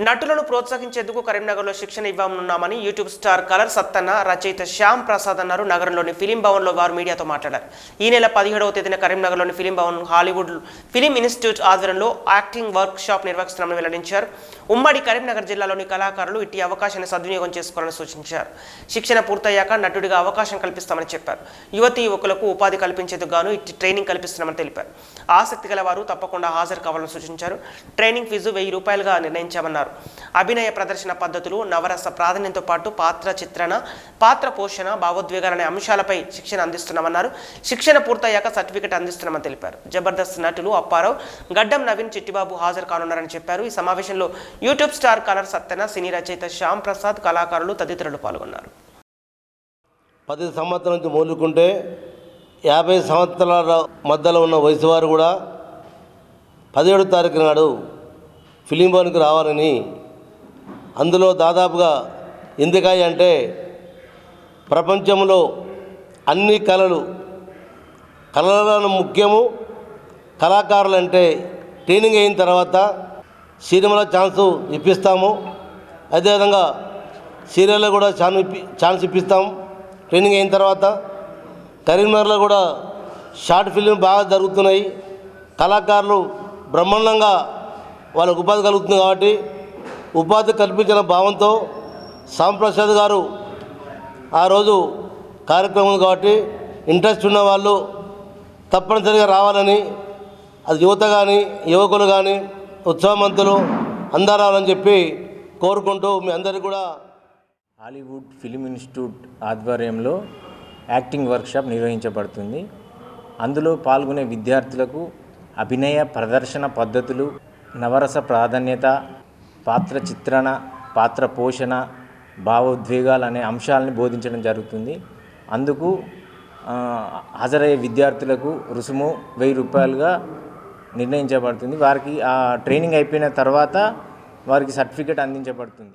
నటులను ప్రోత్సహించేందుకు కరీంనగర్లో శిక్షణ ఇవ్వనున్నామని యూట్యూబ్ స్టార్ కలర్ సత్తన్న రచయిత శ్యామ్ ప్రసాద్ అన్నారు. నగరంలోని ఫిలిం భవన్లో వారు మీడియాతో మాట్లాడారు. ఈ నెల పదిహేడవ తేదీన కరీంనగర్లోని film Bhavan Hollywood film institute ఆధ్వర్యంలో యాక్టింగ్ వర్క్ షాప్ నిర్వహిస్తున్నామని వెల్లడించారు. ఉమ్మడి కరీంనగర్ జిల్లాలోని కళాకారులు ఇట్టి అవకాశాన్ని సద్వినియోగం చేసుకోవాలని సూచించారు. శిక్షణ పూర్తయ్యాక నటుడిగా అవకాశం కల్పిస్తామని చెప్పారు. యువతి యువకులకు ఉపాధి కల్పించేందుకు గాను ఇట్టి ట్రైనింగ్ కల్పిస్తున్నామని తెలిపారు. ఆసక్తి గల వారు తప్పకుండా హాజరు కావాలని సూచించారు. ట్రైనింగ్ ఫీజు వెయ్యి రూపాయలుగా నిర్ణయించామన్నారు. అభినయ ప్రదర్శన పద్ధతులు నవరస ప్రాధాన్యంతో పాటు పాత్ర చిత్రణ పాత్ర పోషణ భావోద్వేగాలనే అంశాలపై శిక్షణ అందిస్తున్నామన్నారు. శిక్షణ పూర్తయ్యాక సర్టిఫికెట్ అందిస్తున్నామని తెలిపారు. జబర్దస్త్ నటులు అప్పారావు గడ్డం నవీన్ చిట్టిబాబు హాజరు కానున్నారని చెప్పారు. ఈ సమావేశంలో యూట్యూబ్ స్టార్ కలర్ సత్యన సినీ రచయిత శ్యామ్ ప్రసాద్ కళాకారులు తదితరులు పాల్గొన్నారు. పది సంవత్సరాల నుంచి మూలుకుంటే యాభై సంవత్సరాల మధ్యలో ఉన్న వయసు వారు కూడా పదిహేడు తారీఖు నాడు ఫిలిం భవన్కి రావాలని అందులో దాదాపుగా ఎందుకాయ అంటే ప్రపంచంలో అన్ని కళలు కళలను ముఖ్యము కళాకారులు అంటే ట్రైనింగ్ అయిన తర్వాత సినిమాలో ఛాన్స్ ఇప్పిస్తాము. అదేవిధంగా సీరియల్లో కూడా ఛాన్ ఇప్పి ఛాన్స్ ఇప్పిస్తాం ట్రైనింగ్ అయిన తర్వాత కరీంనగర్లో కూడా షార్ట్ ఫిల్మ్ బాగా జరుగుతున్నాయి. కళాకారులు బ్రహ్మాండంగా వాళ్ళకు ఉపాధి కలుగుతుంది కాబట్టి ఉపాధి కల్పించిన భావంతో సాంప్రసాద్ గారు ఆ రోజు కార్యక్రమం కాబట్టి ఇంట్రెస్ట్ ఉన్న వాళ్ళు తప్పనిసరిగా రావాలని అది యువత కానీ యువకులు కానీ ఉత్సాహవంతులు అందరూ రావాలని చెప్పి కోరుకుంటూ మీ అందరికీ కూడా హాలీవుడ్ ఫిలిం ఇన్స్టిట్యూట్ ఆధ్వర్యంలో యాక్టింగ్ వర్క్షాప్ నిర్వహించబడుతుంది. అందులో పాల్గొనే విద్యార్థులకు అభినయ ప్రదర్శన పద్ధతులు నవరస ప్రాధాన్యత పాత్ర చిత్రణ పాత్ర పోషణ భావోద్వేగాలు అనే అంశాలని బోధించడం జరుగుతుంది. అందుకు హాజరయ్యే విద్యార్థులకు రుసుము వెయ్యి రూపాయలుగా నిర్ణయించబడుతుంది. వారికి ఆ ట్రైనింగ్ అయిపోయిన తర్వాత వారికి సర్టిఫికేట్ అందించబడుతుంది.